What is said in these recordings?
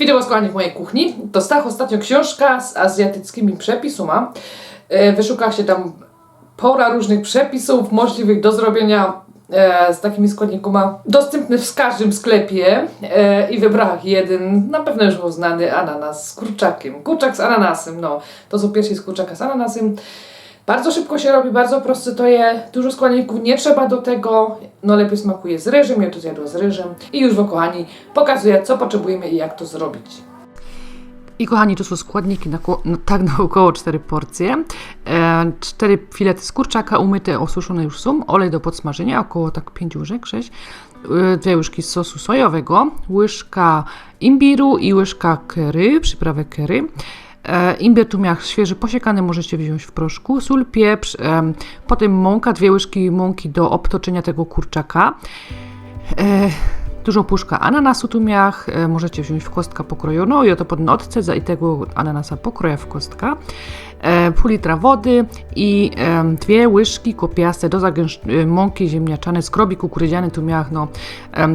Witam Was kochani w mojej kuchni. Dostałam ostatnio książka z azjatyckimi przepisami. E, Wyszukała się tam pora różnych przepisów możliwych do zrobienia e, z takimi składnikami. Dostępny w każdym sklepie e, i wybrałam jeden, na pewno już był znany, ananas z kurczakiem. Kurczak z ananasem, no. To są pierwsi z kurczaka z ananasem. Bardzo szybko się robi, bardzo proste to je, dużo składników, nie trzeba do tego, no lepiej smakuje z ryżem, ja to zjadła z ryżem i już wam kochani pokazuję co potrzebujemy i jak to zrobić. I kochani, to są składniki na, no, tak na około 4 porcje. E, 4 filety z kurczaka umyte, osuszone już są. Olej do podsmażenia, około tak 5 łyżek, 6. E, Dwie łyżki sosu sojowego, łyżka imbiru i łyżka curry, przyprawę curry. E, imbir tu miał świeży, posiekany, możecie wziąć w proszku, sól, pieprz, em, potem mąka, dwie łyżki mąki do obtoczenia tego kurczaka. Dużą puszkę ananasu tu miach, e, możecie wziąć w kostka pokrojoną i oto pod notce za i tego ananasa pokroja w kostka. E, pół litra wody i dwie łyżki kopiaste do zagęsz- e, mąki ziemniaczanej, skrobi kukurydziany tu miach, no,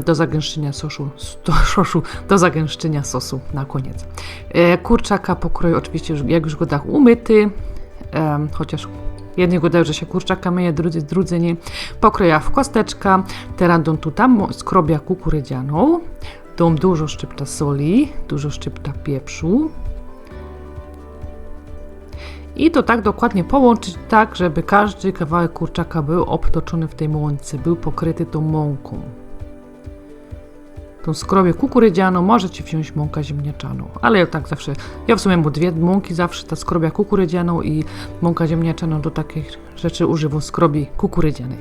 do zagęszczenia sosu, do, sosu, do zagęszczenia sosu na koniec. E, kurczaka pokroju oczywiście, jak już go dach umyty, chociaż Dają, że się kurczaka myje, drudzy, drudzy nie. Pokroja w kosteczka, teraz dom tam skrobia kukurydzianą, dom dużo szczypta soli, dużo szczypta pieprzu. I to tak dokładnie połączyć tak, żeby każdy kawałek kurczaka był obtoczony w tej mące, był pokryty tą mąką. Tą skrobię kukurydzianą możecie wziąć mąkę ziemniaczaną, ale ja tak zawsze, ja w sumie mam dwie mąki zawsze, ta skrobia kukurydzianą i mąka ziemniaczaną do takich rzeczy używam skrobi kukurydzianej.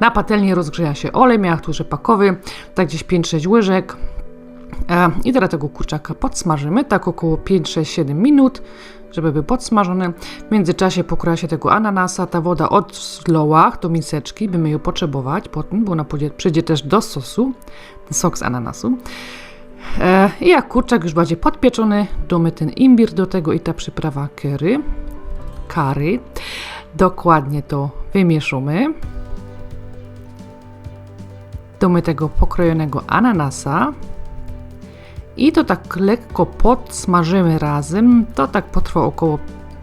Na patelni rozgrzeja się olej, miałam tu rzepakowy, tak gdzieś 5-6 łyżek. I teraz tego kurczaka podsmażymy, tak około 5, 6, 7 minut, żeby był podsmażony. W międzyczasie pokroja się tego ananasa, ta woda odloła do miseczki, by my ją potrzebować potem, bo ona przyjdzie też do sosu, sok z ananasu. E, I jak kurczak już będzie podpieczony, damy ten imbir do tego i ta przyprawa curry, curry. Dokładnie to wymieszamy. Damy tego pokrojonego ananasa. I to tak lekko podsmażymy razem. To tak potrwa około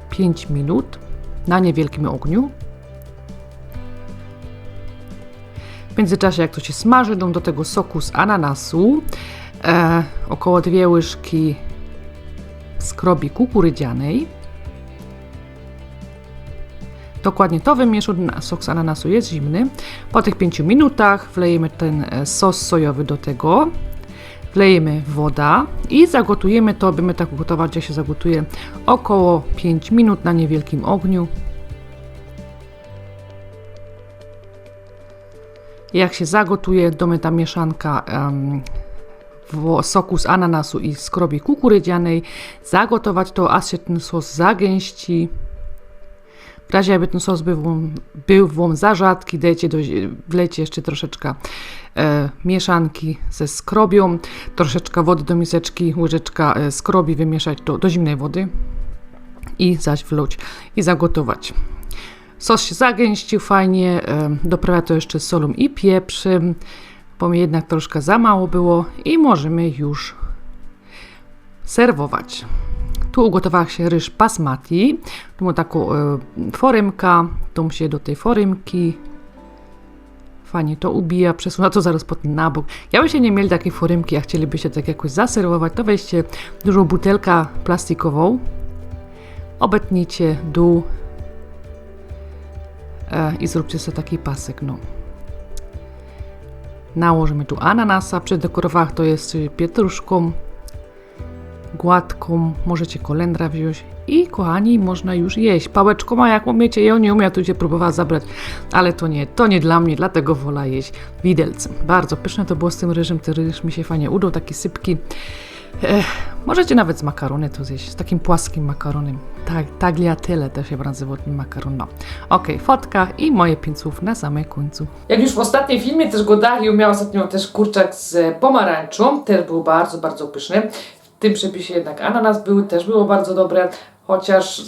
5 minut na niewielkim ogniu. W międzyczasie, jak to się smaży, dam do tego soku z ananasu, e, około dwie łyżki skrobi kukurydzianej. Dokładnie to wymieszam, na- sok z ananasu jest zimny. Po tych 5 minutach wlejemy ten e, sos sojowy do tego, wlejemy woda i zagotujemy to, będziemy tak gotować, jak się zagotuje, około 5 minut na niewielkim ogniu. Jak się zagotuje, domy ta mieszanka w soku z ananasu i skrobi kukurydzianej, zagotować to, aż się ten sos zagęści. W razie jakby ten sos był, wam- był wam za rzadki, dajcie do, wlejcie jeszcze troszeczkę e, mieszanki ze skrobią, troszeczkę wody do miseczki, łyżeczka e, skrobi wymieszać do, do zimnej wody i zaś wlać i zagotować. Sos się zagęścił fajnie, e, doprawia to jeszcze solą i pieprzem, bo mi jednak troszkę za mało było i możemy już serwować. Tu ugotowała się ryż basmati, tu mam taką e, foremka, tu się do tej foremki fajnie to ubija, przesunę to zaraz potem na bok. Ja byście nie mieli takiej foremki, a chcielibyście tak jakoś zaserwować, to weźcie dużą butelkę plastikową, obetnijcie dół e, i zróbcie sobie taki pasek, no. Nałożymy tu ananasa, przy dekorowach to jest pietruszką, gładką, możecie kolendra wziąć i kochani, można już jeść. Pałeczką, a jak umiecie, ja nie umiem, tu cię próbowała zabrać, ale to nie, to nie dla mnie, dlatego wolę jeść widelcem. Bardzo pyszne to było z tym ryżem, ten ryż mi się fajnie udał, taki sypki. Ech, możecie nawet z makarony to zjeść, z takim płaskim makaronem. Tak, tagliatelle też się nazywa ten makaron. No. Fotka i moje pięć na samym końcu. Jak już w ostatnim filmie też go miał ostatnio też kurczak z pomarańczą, też był bardzo, bardzo pyszny. Tym przepisie jednak ananas był, też było bardzo dobre, chociaż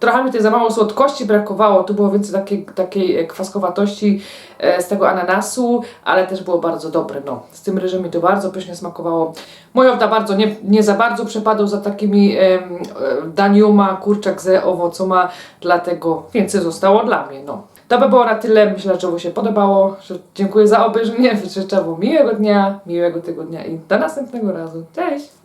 trochę mi tej za mało słodkości brakowało, tu było więcej takiej, takiej kwaskowatości e, z tego ananasu, ale też było bardzo dobre, no. Z tym ryżem mi to bardzo pysznie smakowało. Mój owda bardzo, nie, nie za bardzo przepadał za takimi em, e, daniuma, kurczak ze owocoma, dlatego więcej zostało dla mnie, no. To by było na tyle. Myślę, że Wam się podobało. Dziękuję za obejrzenie. Życzę Wam miłego dnia, miłego tygodnia i do następnego razu. Cześć!